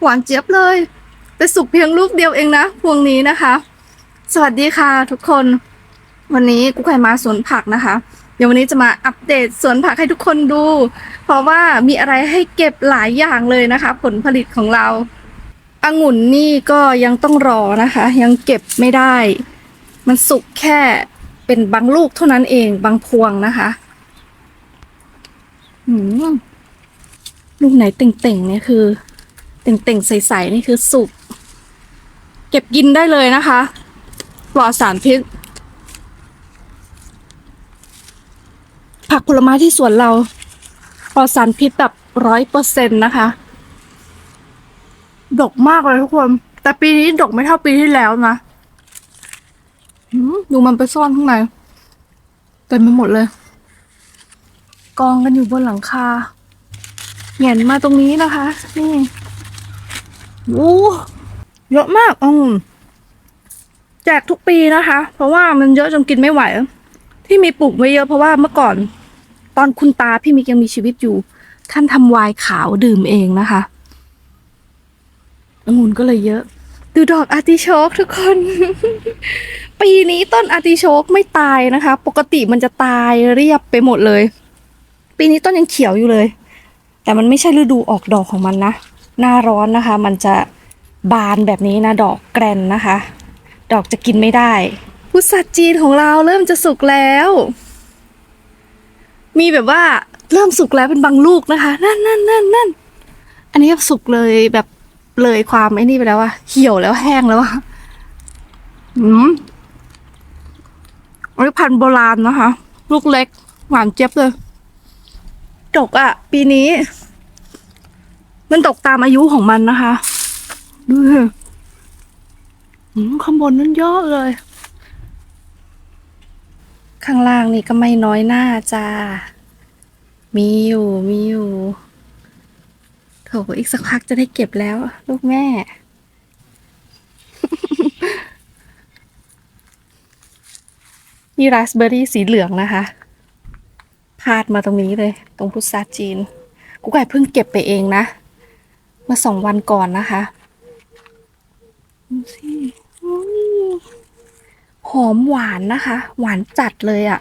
หวานเจี๊ยบเลยแต่สุกเพียงลูกเดียวเองนะพวงนี้นะคะ สวัสดีค่ะทุกคน วันนี้กุ๊กไก่มาสวนผักนะคะ เดี๋ยววันนี้จะมาอัปเดตสวนผักให้ทุกคนดู เพราะว่ามีอะไรให้เก็บหลายอย่างเลยนะคะ ผลผลิตของเราองุ่นนี่ก็ยังต้องรอนะคะ ยังเก็บไม่ได้ มันสุกแค่เป็นบางลูกเท่านั้นเองบางพวงนะคะ อืม ลูกไหนเต่งๆเนี่ยคือ เต่งๆใสๆนี่คือสุก เก็บกินได้เลยนะคะ ปลอดสารพิษ ผักผลไม้ที่สวนเรา ปลอดสารพิษแบบร้อยเปอร์เซ็นต์นะคะ ดกมากเลยทุกคน แต่ปีนี้ดกไม่เท่าปีที่แล้วนะดูมันไปซ่อนข้างในเต็มไปหมดเลย กองกันอยู่บนหลังคา เหงียนมาตรงนี้นะคะ นี่โอ้เยอะมากอืมแจกทุกปีนะคะ เพราะว่ามันเยอะจนกินไม่ไหว ที่มีปลูกไว้เยอะเพราะว่าเมื่อก่อน ตอนคุณตาพี่มิกยังมีชีวิตอยู่ ท่านทำไวน์ขาวดื่มเองนะคะองุ่นก็เลยเยอะ ดูดอกอาร์ติโชกทุกคน ปีนี้ต้นอาร์ติโชกไม่ตายนะคะ ปกติมันจะตายเรียบไปหมดเลย ปีนี้ต้นยังเขียวอยู่เลย แต่มันไม่ใช่ฤดูออกดอกของมันนะ หน้าร้อนนะคะ มันจะบานแบบนี้นะดอกแกรนนะคะ ดอกจะกินไม่ได้พุทราจีนของเราเริ่มจะสุกแล้ว มีแบบว่าเริ่มสุกแล้วเป็นบางลูกนะคะ นั่นนั่นนั่นนั่นอันนี้สุกเลยแบบเลยความไอ้นี่ไปแล้วอะเหี่ยวแล้วแห้งแล้วอะอืมอันนี้พันธุ์โบราณนะคะ ลูกเล็ก หวานเจี๊ยบเลย ดกอะปีนี้ มันตกตามอายุของมันนะคะ ดูสิอืมข้างบนนั่นเยอะเลย ข้างล่างนี่ก็ไม่น้อยหน้าจ้า มีอยู่ มีอยู่โถอีกสักพักจะได้เก็บแล้ว ลูกแม่ นี่ราสเบอร์รี่สีเหลืองนะคะ พาดมาตรงนี้เลย ตรงพุทราจีน กูไก่เพิ่งเก็บไปเองนะ เมื่อสองวันก่อนนะคะดูสิอุ๊ยหอมหวานนะคะ หวานจัดเลยอะ่ะ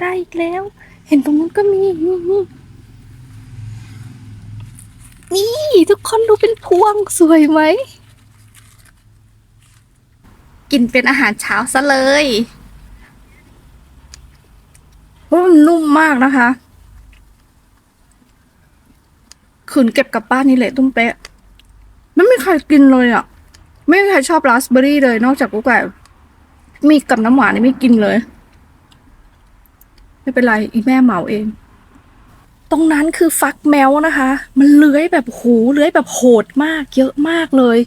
ได้อีกแล้ว เห็นตรงนู้นก็มีนี่นี่ นี่ทุกคนดูเป็นพวงสวยไหม กินเป็นอาหารเช้าซะเลยเพราะมันนุ่มมากนะคะขืนเก็บกลับบ้านนี่แหละตุ้มเป๊ะไม่มีใครกินเลยอะ ไม่มีใครชอบราสเบอร์รี่เลยนอกจากกูไก่มีกับน้ำหวานนี่ไม่กินเลย ไม่เป็นไร อีแม่เหมาเอง ตรงนั้นคือฟักแมวนะคะ มันเลื้อยแบบโหเลื้อยแบบโหดมาก เยอะมากเลย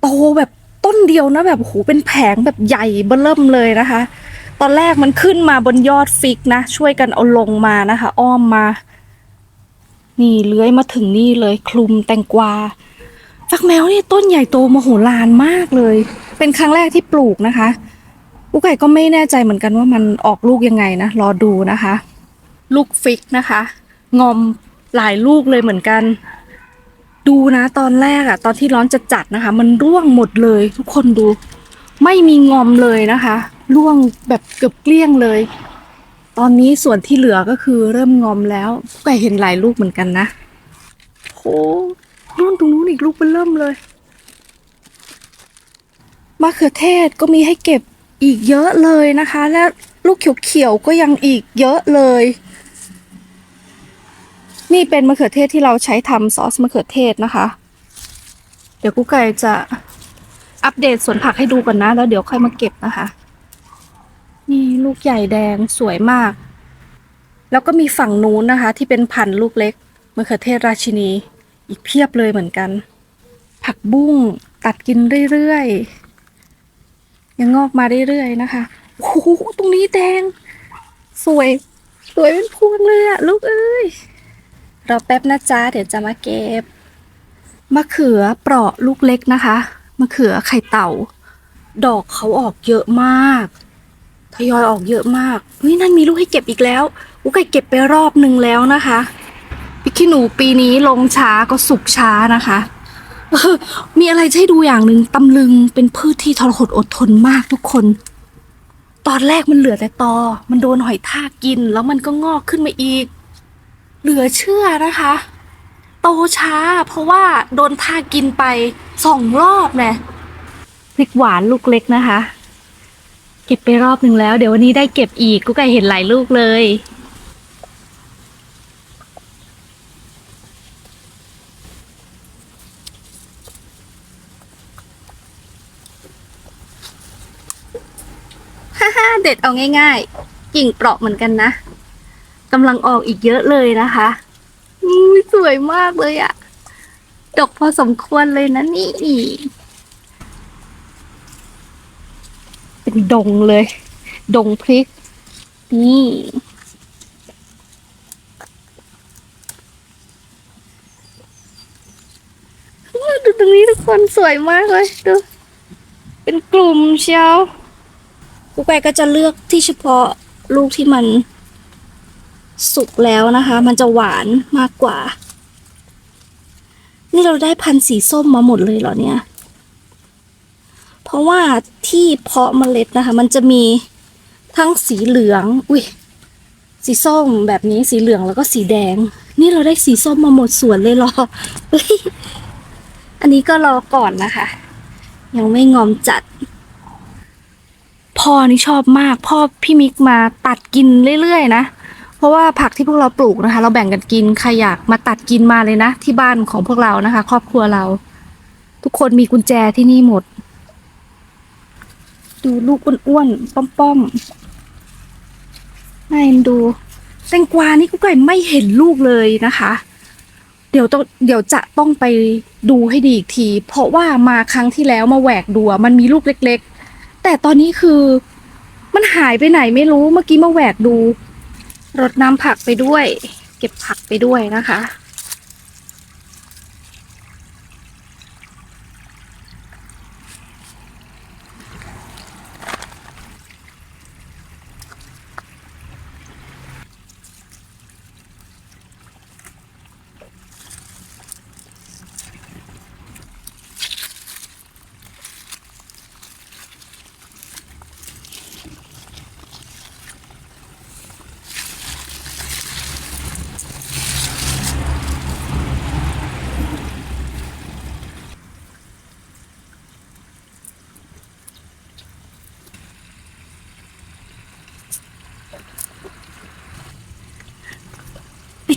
โตแบบต้นเดียวนะแบบโหเป็นแผงแบบใหญ่เบ้อเริ่มเลยนะคะ ตอนแรกมันขึ้นมาบนยอดฟิกนะ ช่วยกันเอาลงมานะคะ อ้อมมา นี่เลื้อยมาถึงนี่เลยคลุมแตงกวาฟักแมวนี่ต้นใหญ่โตมโหฬารมากเลย เป็นครั้งแรกที่ปลูกนะคะลูกไก่ก็ไม่แน่ใจเหมือนกันว่ามันออกลูกยังไงนะรอดูนะคะ ลูกฟิกนะคะ งอมหลายลูกเลยเหมือนกัน ดูนะตอนแรกอะตอนที่ร้อนจะจัดๆนะคะ มันร่วงหมดเลย ทุกคนดู ไม่มีงอมเลยนะคะ ร่วงแบบเกือบเกลี้ยงเลย ตอนนี้ส่วนที่เหลือก็คือเริ่มงอมแล้วกไก่เห็นหลายลูกเหมือนกันนะโหนู่นตรงนู้นอีกลูกเป็นเริ่มเลยมะเขือเทศก็มีให้เก็บอีกเยอะเลยนะคะ และลูกเขียวๆก็ยังอีกเยอะเลย นี่เป็นมะเขือเทศที่เราใช้ทำซอสมะเขือเทศนะคะ เดี๋ยวกุ๊กไก่จะอัปเดตสวนผักให้ดูก่อนนะ แล้วเดี๋ยวค่อยมาเก็บนะคะ นี่ลูกใหญ่แดงสวยมาก แล้วก็มีฝั่งนู้นนะคะ ที่เป็นพันธุ์ลูกเล็กมะเขือเทศราชินี อีกเพียบเลยเหมือนกัน ผักบุ้งตัดกินเรื่อยๆ ยังงอกมาเรื่อยๆนะคะโอ้โหตรงนี้แดง สวย สวยเป็นพวงเลยอะลูกเอ้ย รอแป๊บนะจ๊ะเดี๋ยวจะมาเก็บ มะเขือเปราะลูกเล็กนะคะ มะเขือไข่เต่า ดอกเขาออกเยอะมากทยอยออกเยอะมากเฮ้ยนั่นมีลูกให้เก็บอีกแล้วอุกไก่เก็บไปรอบหนึ่งแล้วนะคะพิกขี้หนูปีนี้ลงช้าก็สุกช้านะคะมีอะไรให้ดูอย่างหนึ่งตำลึงเป็นพืชที่ทรหดอดทนมากทุกคน ตอนแรกมันเหลือแต่ตอ มันโดนหอยทากกิน แล้วมันก็งอกขึ้นมาอีก เหลือเชื่อนะคะ โตช้าเพราะว่าโดนทากกินไปสองรอบแน่พริกหวานลูกเล็กนะคะ เก็บไปรอบหนึ่งแล้ว เดี๋ยววันนี้ได้เก็บอีกกูไก่เห็นหลายลูกเลย ฮ่าฮ่าเด็ดเอาง่าย ๆ กิ่งเปราะเหมือนกันนะ กำลังออกอีกเยอะเลยนะคะอุ้ยสวยมากเลยอะดกพอสมควรเลยนะนี่ เป็นดงเลย ดงพริก นี่ดูตรงนี้ทุกคนสวยมากเลยดู เป็นกลุ่มเชียวกูไปก็จะเลือกที่เฉพาะลูกที่มัน สุกแล้วนะคะ มันจะหวานมากกว่า นี่เราได้พันธุ์สีส้มมาหมดเลยเหรอเนี่ย เพราะว่าที่เพาะเมล็ดนะคะ มันจะมีทั้งสีเหลือง อุ้ยสีส้มแบบนี้สีเหลืองแล้วก็สีแดง นี่เราได้สีส้มมาหมดสวนเลยเหรออันนี้ก็รอก่อนนะคะ ยังไม่งอมจัด พ่อนี่ชอบมาก พ่อพี่มิกมาตัดกินเรื่อยๆนะ เพราะว่าผักที่พวกเราปลูกนะคะ เราแบ่งกันกินใครอยากมาตัดกินมาเลยนะ ที่บ้านของพวกเรานะคะ ครอบครัวเรา ทุกคนมีกุญแจที่นี่หมด ดูลูกอ้วนๆป้อมๆน่าเอ็นดูแตงกวานี่กุ๊กไก่ไม่เห็นลูกเลยนะคะ เดี๋ยวต้องเดี๋ยวจะต้องไปดูให้ดีอีกที เพราะว่ามาครั้งที่แล้วมาแหวกดูมันมีลูกเล็ก ๆ แต่ตอนนี้คือ มันหายไปไหนไม่รู้เมื่อกี้มาแหวกดู รดน้ำผักไปด้วย เก็บผักไปด้วยนะคะ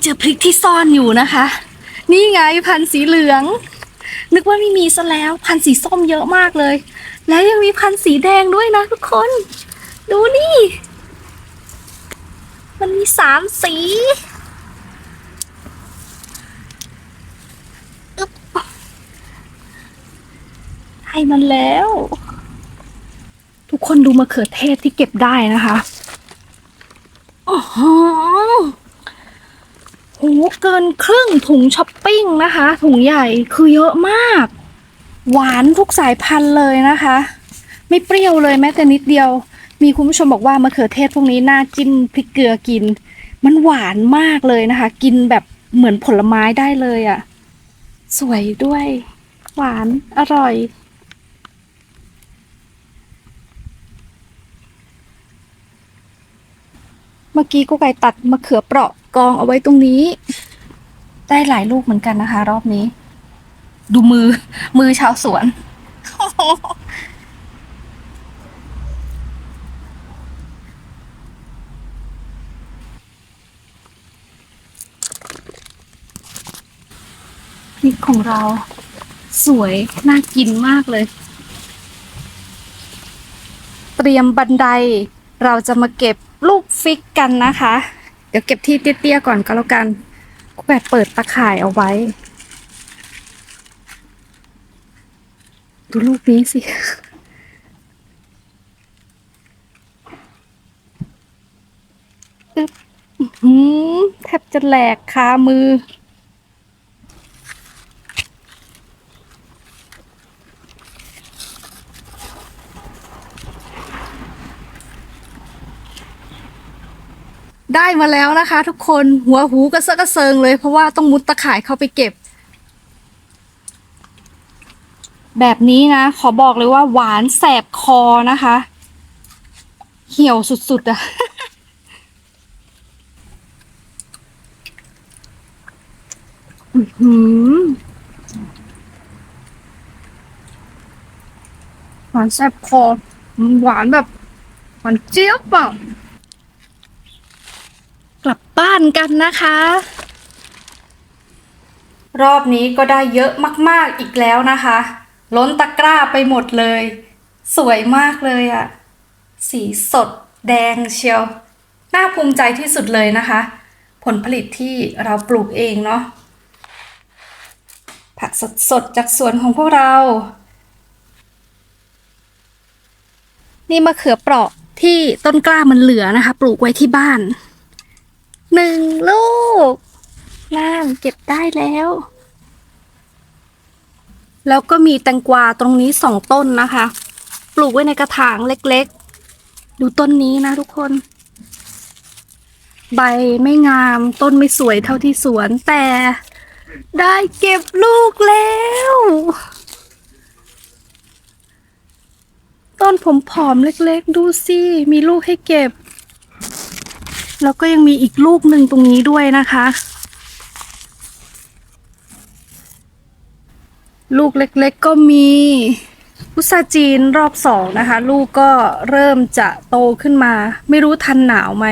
เจอพริกที่ซ่อนอยู่นะคะ นี่ไงพันธุ์สีเหลือง นึกว่าไม่มีซะแล้วพันธุ์สีส้มเยอะมากเลย แล้วยังมีพันธุ์สีแดงด้วยนะทุกคน ดูนี่ มันมีสามสีให้มันแล้ว ทุกคนดูมะเขือเทศที่เก็บได้นะคะโอ้โห หเกินครึ่งถุงช้อปปิ้งนะคะ ถุงใหญ่คือเยอะมาก หวานทุกสายพันธุ์เลยนะคะ ไม่เปรี้ยวเลยแม้แต่นิดเดียว มีคุณผู้ชมบอกว่ามะเขือเทศพวกนี้น่าจิ้มพริกเกลือกิน มันหวานมากเลยนะคะ กินแบบเหมือนผลไม้ได้เลยอะ่ะ สวยด้วย หวานอร่อยเมื่อกี้กูไก่ตัดมะเขือเปราะ กองเอาไว้ตรงนี้ ได้หลายลูกเหมือนกันนะคะ รอบนี้ ดูมือ มือชาวสวน พริกของเราสวยน่ากินมากเลย เตรียมบันไดเราจะมาเก็บลูกฟิกกันนะคะ เดี๋ยวเก็บที่เตี้ยๆก่อนก็แล้วกันแบบเปิดตะข่ายเอาไว้ ดูลูกนี้สิฮึแทบจะแหลกคามือ ได้มาแล้วนะคะ ทุกคนหัวหูกระเซาะกระเซิงเลย เพราะว่าต้องมุดตะข่ายเข้าไปเก็บ แบบนี้นะ ขอบอกเลยว่าหวานแสบคอนะคะ เหี่ยวสุดๆอะอื้อหือหวานแสบคอ หวานแบบ หวานเจี๊ยบอะ ลับบ้านกันนะคะ รอบนี้ก็ได้เยอะมากๆอีกแล้วนะคะ ล้นตะกร้าไปหมดเลย สวยมากเลยอะสีสดแดงเชียว น่าภูมิใจที่สุดเลยนะคะ ผลผลิตที่เราปลูกเองเนาะผักสดๆจากสวนของพวกเรา นี่มะเขือเปราะที่ต้นกล้ามันเหลือนะคะ ปลูกไว้ที่บ้าน หนึ่งลูกน่านเก็บได้แล้ว แล้วก็มีแตงกวาตรงนี้สองต้นนะคะ ปลูกไว้ในกระถางเล็กๆ ดูต้นนี้นะทุกคน ใบไม่งามต้นไม่สวยเท่าที่สวน แต่ได้เก็บลูกแล้ว ต้นผมผอมเล็กๆ ดูสิ มีลูกให้เก็บ แล้วก็ยังมีอีกลูกหนึ่งตรงนี้ด้วยนะคะ ลูกเล็กๆก็มีพุทราจีนรอบสองนะคะ ลูกก็เริ่มจะโตขึ้นมา ไม่รู้ทันหนาวไหม